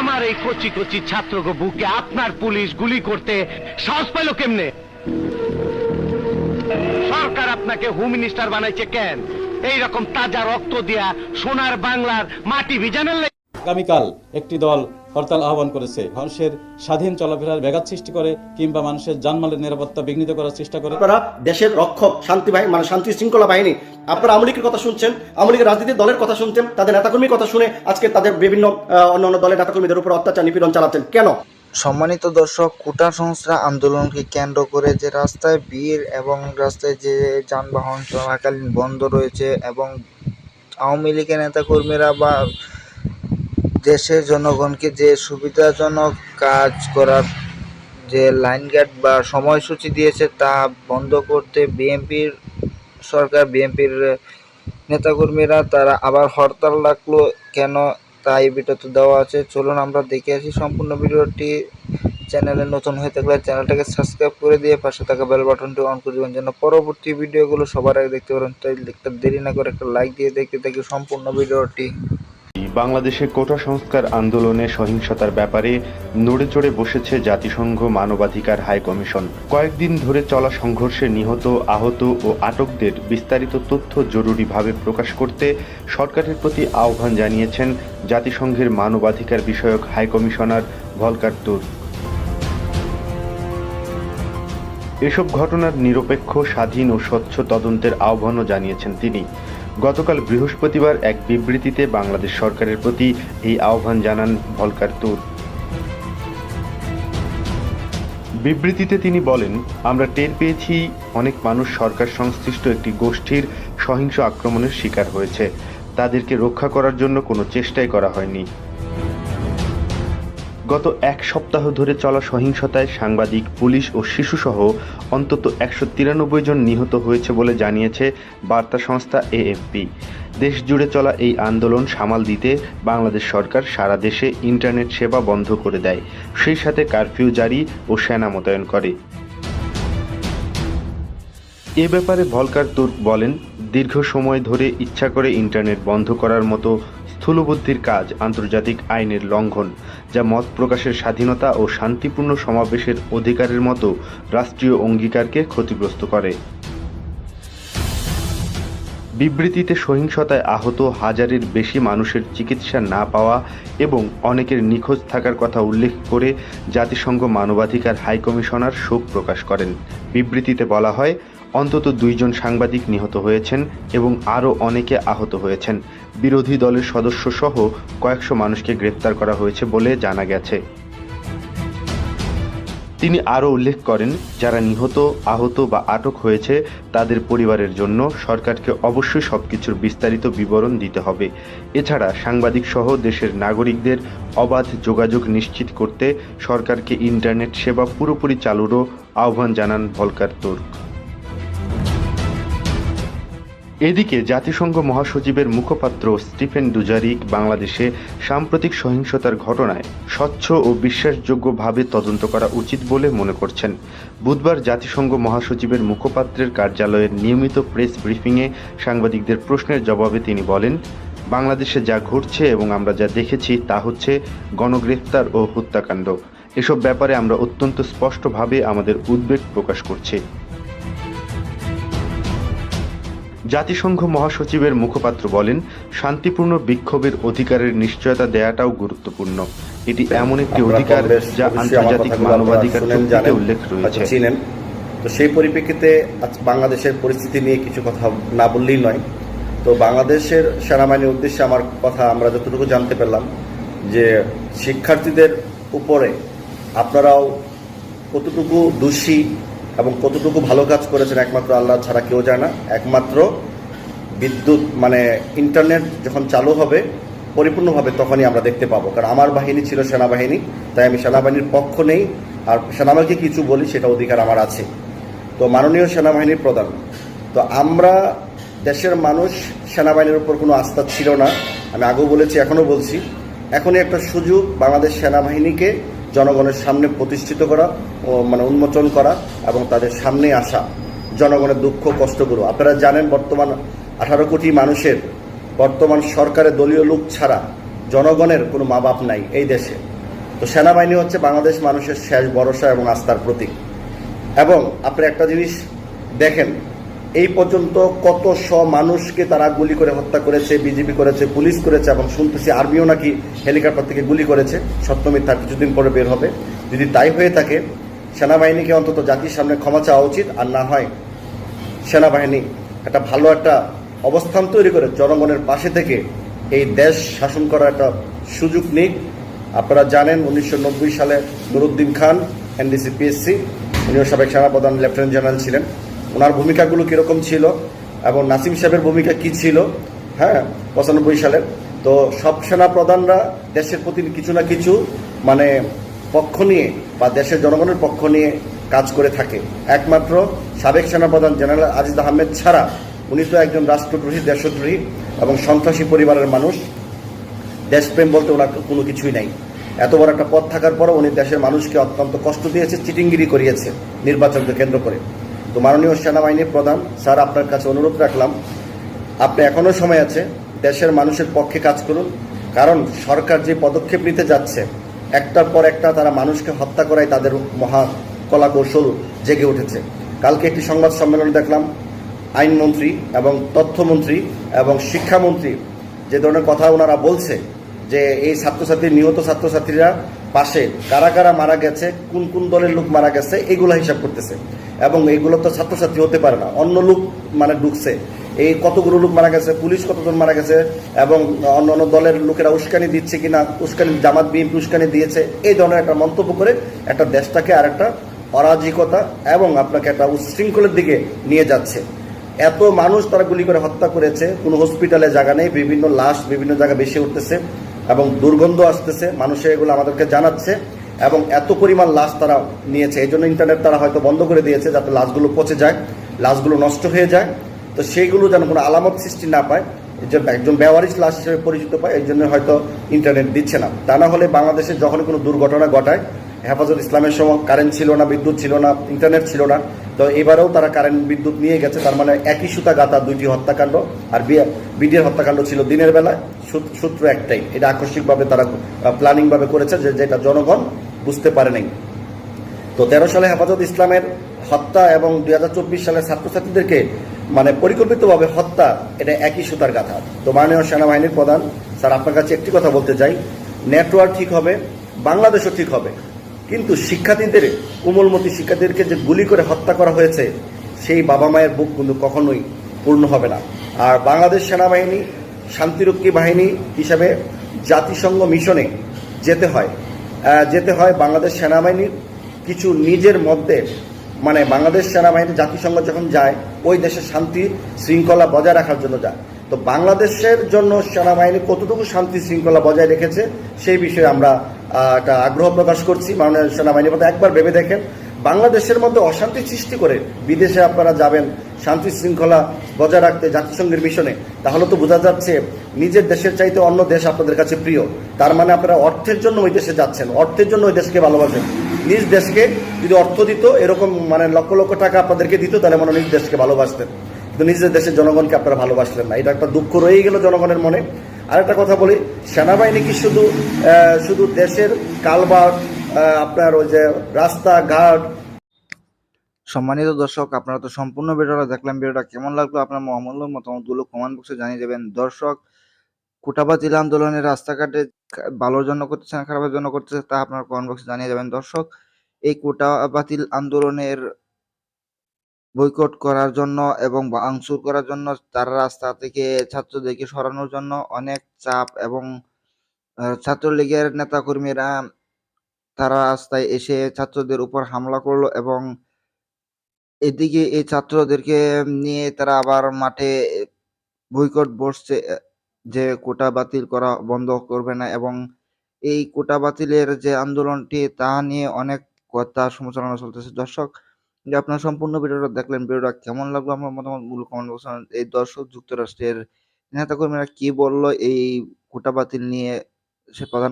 আমার এই কচি কচি ছাত্রকে বুকে আপনার পুলিশ গুলি করতে সাহস পাইল কেমনে? সরকার আপনাকে হোম মিনিস্টার বানাইছে কেন? এই রকম তাজা রক্ত দিয়া সোনার বাংলার মাটি ভিজানের আগামীকাল একটি দল হরতাল আহ্বান করেছে। মানুষের স্বাধীন চলাফেরার ব্যাঘাত সৃষ্টি করে কিংবা মানুষের জানমালের নিরাপত্তা বিঘ্নিত করার চেষ্টা করে। আপনারা দেশের রক্ষক শান্তি বাহিনী মানে শান্তি শৃঙ্খলা বাহিনী আপনারা আমলিকের কথা শুনছেন আওয়ামী লীগের রাজনীতির দলের কথা শুনছেন তাদের নেতাকর্মীর কথা শুনে আজকে তাদের বিভিন্ন আহ, অন্যান্য দলের নেতাকর্মীদের উপর অত্যাচার নিপীড়ন চালাচ্ছেন। কেন? সম্মানিত দর্শক কোটা সংস্থা আন্দোলনকে কেন্দ্র করে যে রাস্তায় ভিড় এবং রাস্তায় যে যানবাহন চলাকালীন বন্ধ রয়েছে এবং আওয়ামী লীগের নেতাকর্মীরা বা দেশের জনগণকে যে সুবিধাজনক কাজ করার যে লাইন গার্ড বা সময়সূচি দিয়েছে তা বন্ধ করতে বিএনপির সরকার, বিএনপির নেতাকর্মীরা তারা আবার হরতাল ডাকলো, কেন তাই ভিডিওতে দেওয়া আছে। চলুন আমরা দেখে আসি সম্পূর্ণ ভিডিওটি। চ্যানেলে নতুন হয়ে থাকলে চ্যানেলটাকে সাবস্ক্রাইব করে দিয়ে পাশে থাকা বেল বাটনটি অন করে দেবেন, যেন পরবর্তী ভিডিওগুলো সবার আগে দেখতে পারেন। তাই একটা দেরি না করে একটা লাইক দিয়ে দেখতে থাকি সম্পূর্ণ ভিডিওটি। বাংলাদেশে কোটা সংস্কার আন্দোলনে সহিংসতার ব্যাপারে নড়ে চড়ে বসেছে জাতিসংঘ মানবাধিকার হাই কমিশন। কয়েকদিন ধরে চলা সংঘর্ষে নিহত, আহত ও আটকদের বিস্তারিত তথ্য জরুরিভাবে প্রকাশ করতে সরকারের প্রতি আহ্বান জানিয়েছেন জাতিসংঘের মানবাধিকার বিষয়ক হাই কমিশনার ভলকার তুর। এসব ঘটনার নিরপেক্ষ, স্বাধীন ও স্বচ্ছ তদন্তের আহ্বানও জানিয়েছেন তিনি। গতকাল বৃহস্পতিবার এক বিবৃতিতে বাংলাদেশ সরকারের প্রতি এই আহ্বান জানান ভলকার তুর। বিবৃতিতে তিনি বলেন, আমরা টের পেয়েছি অনেক মানুষ সরকার সংশ্লিষ্ট একটি গোষ্ঠীর সহিংস আক্রমণের শিকার হয়েছে। তাদেরকে রক্ষা করার জন্য কোনো চেষ্টাই করা হয়নি। গত এক সপ্তাহ ধরে চলা সহিংসতায় সাংবাদিক, পুলিশ ও শিশুসহ অন্তত একশো তিরানব্বই জন নিহত হয়েছে বলে জানিয়েছে বার্তা সংস্থা এএফপি। দেশ জুড়ে চলা এই আন্দোলন সামাল দিতে বাংলাদেশ সরকার সারা দেশে ইন্টারনেট সেবা বন্ধ করে দেয়। সেই সাথে কারফিউ জারি ও সেনা মোতায়েন করে। এ ব্যাপারে ভলকার তুর্ক বলেন, দীর্ঘ সময় ধরে ইচ্ছা করে ইন্টারনেট বন্ধ করার মতো স্থূলবুদ্ধির কাজ আন্তর্জাতিক আইনের লঙ্ঘন, যা মত প্রকাশের স্বাধীনতা ও শান্তিপূর্ণ সমাবেশের অধিকারের মতো রাষ্ট্রীয় অঙ্গীকারকে ক্ষতিগ্রস্ত করে। বিবৃতিতে সহিংসতায় আহত হাজারের বেশি মানুষের চিকিৎসা না পাওয়া এবং অনেকের নিখোঁজ থাকার কথা উল্লেখ করে জাতিসংঘ মানবাধিকার হাইকমিশনার শোক প্রকাশ করেন। বিবৃতিতে বলা হয়, অন্তত দুইজন সাংবাদিক নিহত হয়েছেন এবং আরও অনেকে আহত হয়েছেন। বিরোধী দলের সদস্য সহ কয়েকশো মানুষকে গ্রেপ্তার করা হয়েছে বলে জানা গেছে। তিনি আরও উল্লেখ করেন, যারা নিহত, আহত বা আটক হয়েছে, তাদের পরিবারের জন্য সরকারকে অবশ্যই সবকিছুর বিস্তারিত বিবরণ দিতে হবে। এছাড়া সাংবাদিক সহ দেশের নাগরিকদের অবাধ যোগাযোগ নিশ্চিত করতে সরকারকে ইন্টারনেট সেবা পুরোপুরি চালুরও আহ্বান জানান ভলকার তুর্ক। এদিকে জাতিসংঘ মহাসচিবের মুখপাত্র স্টিফেন ডুজারিক বাংলাদেশে সাম্প্রতিক সহিংসতার ঘটনায় স্বচ্ছ ও বিশ্বাসযোগ্যভাবে তদন্ত করা উচিত বলে মনে করছেন। বুধবার জাতিসংঘ মহাসচিবের মুখপাত্রের কার্যালয়ের নিয়মিত প্রেস ব্রিফিংয়ে সাংবাদিকদের প্রশ্নের জবাবে তিনি বলেন, বাংলাদেশে যা ঘটছে এবং আমরা যা দেখেছি তা হচ্ছে গণগ্রেফতার ও হত্যাকাণ্ড। এসব ব্যাপারে আমরা অত্যন্ত স্পষ্টভাবে আমাদের উদ্বেগ প্রকাশ করছি। জাতিসংঘ মহাসচিবের মুখপাত্র বলেন শান্তিপূর্ণ বিক্ষোভের অধিকারের নিশ্চয়তা দেয়াটাও গুরুত্বপূর্ণ। এটি এমন একটি অধিকার যা আন্তর্জাতিক মানবাধিকার চুক্তিতে উল্লেখ রয়েছে। তো সেই পরিপ্রেক্ষিতে আজ বাংলাদেশের পরিস্থিতি নিয়ে কিছু কথা না বললেই নয়। তো বাংলাদেশের সেনাবাহিনীর উদ্দেশ্যে আমার কথা আমরা যতটুকু জানতে পারলাম যে শিক্ষার্থীদের উপরে আপনারাও কতটুকু দোষী এবং কতটুকু ভালো কাজ করেছেন একমাত্র আল্লাহ ছাড়া কেউ জানে না। একমাত্র বিদ্যুৎ মানে ইন্টারনেট যখন চালু হবে, পরিপূর্ণভাবে তখনই আমরা দেখতে পাবো। কারণ আমার বাহিনী ছিল সেনাবাহিনী, তাই আমি সেনাবাহিনীর পক্ষ নেই। আর সেনাবাহিনীকে কিছু বলি, সেটা অধিকার আমার আছে। তো মাননীয় সেনাবাহিনীর প্রধান, তো আমরা দেশের মানুষ, সেনাবাহিনীর উপর কোনো আস্থা ছিল না। আমি আগেও বলেছি, এখনও বলছি। এখনই একটা সুযোগ বাংলাদেশ সেনাবাহিনীকে জনগণের সামনে প্রতিষ্ঠিত করা ও মানে উন্মোচন করা এবং তাদের সামনে আসা জনগণের দুঃখ কষ্টগুলো। আপনারা জানেন বর্তমান আঠারো কোটি মানুষের বর্তমান সরকারের দলীয় লোক ছাড়া জনগণের কোনো মা বাপ নাই এই দেশে। তো সেনাবাহিনী হচ্ছে বাংলাদেশ মানুষের শেষ ভরসা এবং আস্থার প্রতীক। এবং আপনি একটা জিনিস দেখেন এই পর্যন্ত কত শ মানুষকে তারা গুলি করে হত্যা করেছে বিজেপি করেছে, পুলিশ করেছে এবং শুনতেছি আর্মিও নাকি হেলিকপ্টার থেকে গুলি করেছে। সত্য মিথ্যা কিছুদিন পরে বের হবে। যদি তাই হয়ে থাকে, সেনাবাহিনীকে অন্তত জাতির সামনে ক্ষমা চাওয়া উচিত, আর না হয় সেনাবাহিনী একটা ভালো একটা অবস্থান তৈরি করে জনগণের পাশে থেকে এই দেশ শাসন করার একটা সুযোগ নিক। আপনারা জানেন উনিশশো নব্বই সালে নুরুদ্দিন খান, এনডিসি, পিএসসি, উনিও সাবেক সেনাপ্রধান, লেফটেন্যান্ট জেনারেল ছিলেন। ওনার ভূমিকাগুলো কীরকম ছিল এবং নাসিম সাহেবের ভূমিকা কি ছিল? হ্যাঁ পঁচানব্বই সালের। তো সব সেনাপ্রধানরা দেশের প্রতি কিছু না কিছু মানে পক্ষ নিয়ে বা দেশের জনগণের পক্ষ নিয়ে কাজ করে থাকে। একমাত্র সাবেক সেনাপ্রধান জেনারেল আজিজ আহমেদ ছাড়া উনি তো একজন রাষ্ট্রদ্রোহী, দেশদ্রোহী এবং সন্ত্রাসী পরিবারের মানুষ। দেশপ্রেম বলতে ওনার কোনো কিছুই নাই। এত বড় একটা পথ থাকার পরও উনি দেশের মানুষকে অত্যন্ত কষ্ট দিয়েছে, চিটিংগিরি করিয়েছে নির্বাচনকে কেন্দ্র করে। তো মাননীয় সেনাবাহিনীর প্রধান, স্যার, আপনার কাছে অনুরোধ রাখলাম, আপনি এখনও সময় আছে, দেশের মানুষের পক্ষে কাজ করুন, কারণ সরকার যে পদক্ষেপ নিতে যাচ্ছে, একটার পর একটা তারা মানুষকে হত্যা করায় তাদের মহা কলা কৌশল জেগে উঠেছে। কালকে একটি সংবাদ সম্মেলন দেখলাম, আইনমন্ত্রী এবং তথ্যমন্ত্রী এবং শিক্ষামন্ত্রী যে ধরনের কথা ওনারা বলছে যে এই ছাত্রছাত্রী, নিহত ছাত্রছাত্রীরা পাশে কারা কারা মারা গেছে, কোন কোন দলের লোক মারা গেছে, এগুলো হিসাব করতেছে। এবং এইগুলো তো ছাত্রছাত্রী হতে পারে না, অন্য লোক মানে ঢুকছে। এই কতগুলো লোক মারা গেছে, পুলিশ কতজন মারা গেছে, এবং অন্য অন্য দলের লোকেরা উস্কানি দিচ্ছে কিনা, উস্কানি, জামাত, বিএনপি উস্কানি দিয়েছে, এই ধরনের একটা মন্তব্য করে একটা দেশটাকে আর একটা অরাজকতা এবং আপনাকে একটা উচ্ছৃঙ্খলের দিকে নিয়ে যাচ্ছে। এত মানুষ তারা গুলি করে হত্যা করেছে, কোনো হসপিটালে জায়গা নেই, বিভিন্ন লাশ বিভিন্ন জায়গায় বেশি উঠতেছে। এবং দুর্গন্ধ আসতেছে, মানুষে এগুলো আমাদেরকে জানাচ্ছে এবং এত পরিমাণ লাশ তারা নিয়েছে। এই জন্য ইন্টারনেট তারা হয়তো বন্ধ করে দিয়েছে যাতে লাশগুলো পচে যায়, লাশগুলো নষ্ট হয়ে যায়। তো সেইগুলো যেন কোনো আলামত সৃষ্টি না পায় জন্য একজন ব্যবহারিক লাশ হিসেবে পরিচিত পায়, এই জন্য হয়তো ইন্টারনেট দিচ্ছে না। তা না হলে বাংলাদেশে যখন কোনো দুর্ঘটনা ঘটায়, হেফাজত ইসলামের সময় কারেন্ট ছিল না, বিদ্যুৎ ছিল না ইন্টারনেট ছিল না তো এবারেও তারা কারেন্ট বিদ্যুৎ নিয়ে গেছে, তার মানে একই সুতা গাতা দুইটি হত্যাকাণ্ড, আর বিডিআর হত্যাকাণ্ড ছিল দিনের বেলায়। সূত্র একটাই, এটা আকস্মিকভাবে তারা প্ল্যানিংভাবে করেছে যে যেটা জনগণ বুঝতে পারে নাই তো তেরো সালে হেফাজত ইসলামের হত্যা এবং দুই হাজার চব্বিশ সালে ছাত্রছাত্রীদেরকে মানে পরিকল্পিতভাবে হত্যা, এটা একই সুতার গাথা। তো মাননীয় সেনাবাহিনীর প্রধান, স্যার, আপনার কাছে একটি কথা বলতে চাই। নেটওয়ার্ক ঠিক হবে, বাংলাদেশও ঠিক হবে। কিন্তু শিক্ষার্থীদের, কোমলমতি শিক্ষার্থীদেরকে যে গুলি করে হত্যা করা হয়েছে, সেই বাবা মায়ের বুক কিন্তু কখনোই পূর্ণ হবে না। আর বাংলাদেশ সেনাবাহিনী শান্তিরক্ষী বাহিনী হিসাবে জাতিসংঘ মিশনে যেতে হয়। যেতে হয় বাংলাদেশ সেনাবাহিনীর কিছু নিজের মধ্যে। মানে বাংলাদেশ সেনাবাহিনী জাতিসংঘ যখন যায়, ওই দেশের শান্তি শৃঙ্খলা বজায় রাখার জন্য যায়। তো বাংলাদেশের জন্য সেনাবাহিনী কতটুকু শান্তি শৃঙ্খলা বজায় রেখেছে, সেই বিষয়ে আমরা একটা আগ্রহ প্রকাশ করছি। মাননীয় সেনাবাহিনীর মধ্যে একবার ভেবে দেখেন। বাংলাদেশের মধ্যে অশান্তি সৃষ্টি করে বিদেশে আপনারা যাবেন, শান্তি শৃঙ্খলা বজায় রাখতে জাতিসংঘের মিশনে, তাহলে তো বোঝা যাচ্ছে নিজের দেশের চাইতে অন্য দেশ আপনাদের কাছে প্রিয়। তার মানে আপনারা অর্থের জন্য ওই দেশে যাচ্ছেন, অর্থের জন্য ওই দেশকে ভালোবাসেন। নিজ দেশকে যদি অর্থ দিত, এরকম মানে লক্ষ লক্ষ টাকা আপনাদেরকে দিত, তাহলে মানে নিজ দেশকে ভালোবাসতেন। কিন্তু নিজের দেশের জনগণকে আপনারা ভালোবাসলেন না। এটা একটা দুঃখ রয়েই গেল জনগণের মনে। আর একটা কথা বলি, সেনাবাহিনী কি শুধু শুধু দেশের কালবার আপনার ওই যে রাস্তাঘাট? সম্মানিত দর্শক, আপনারা তো সম্পূর্ণ ভিডিওটা দেখলাম ভিডিওটা কেমন লাগল আপনার মহামূল্য মতামতগুলো কমেন্ট বক্সে জানিয়ে দেবেন। দর্শক কোটাবাতিল আন্দোলনের রাস্তাঘাটে ভালোর জন্য করতেছে না, খারাপের জন্য করতেছে তা আপনার কমেন্ট বক্সে জানিয়ে দেবেন। দর্শক, এই কোটা বাতিল আন্দোলনের বয়কট করার জন্য এবং ভাঙচুর করার জন্য তারা রাস্তা থেকে ছাত্রদেরকে সরানোর জন্য অনেক চাপ এবং ছাত্রলীগের নেতাকর্মীরা তারা রাস্তায় এসে ছাত্রদের উপর হামলা করল এবং এদিকে এই ছাত্রদেরকে নিয়ে তারা আবার মাঠে বয়কট বসছে যে কোটা বাতিল করা বন্ধ করবে না এবং এই কোটা বাতিলের যে আন্দোলনটি তা নিয়ে অনেক কথা সমালোচনা চলতেছে। দর্শক যে আপনার সম্পূর্ণ ভিডিওটা দেখলেন, ভিডিওটা কেমন লাগল আমার মতামতগুলো কমেন্ট বক্সে এই দর্শক যুক্তরাষ্ট্রের নেতাকর্মীরা কি বলল, এই কোটা বাতিল নিয়ে সে প্রধান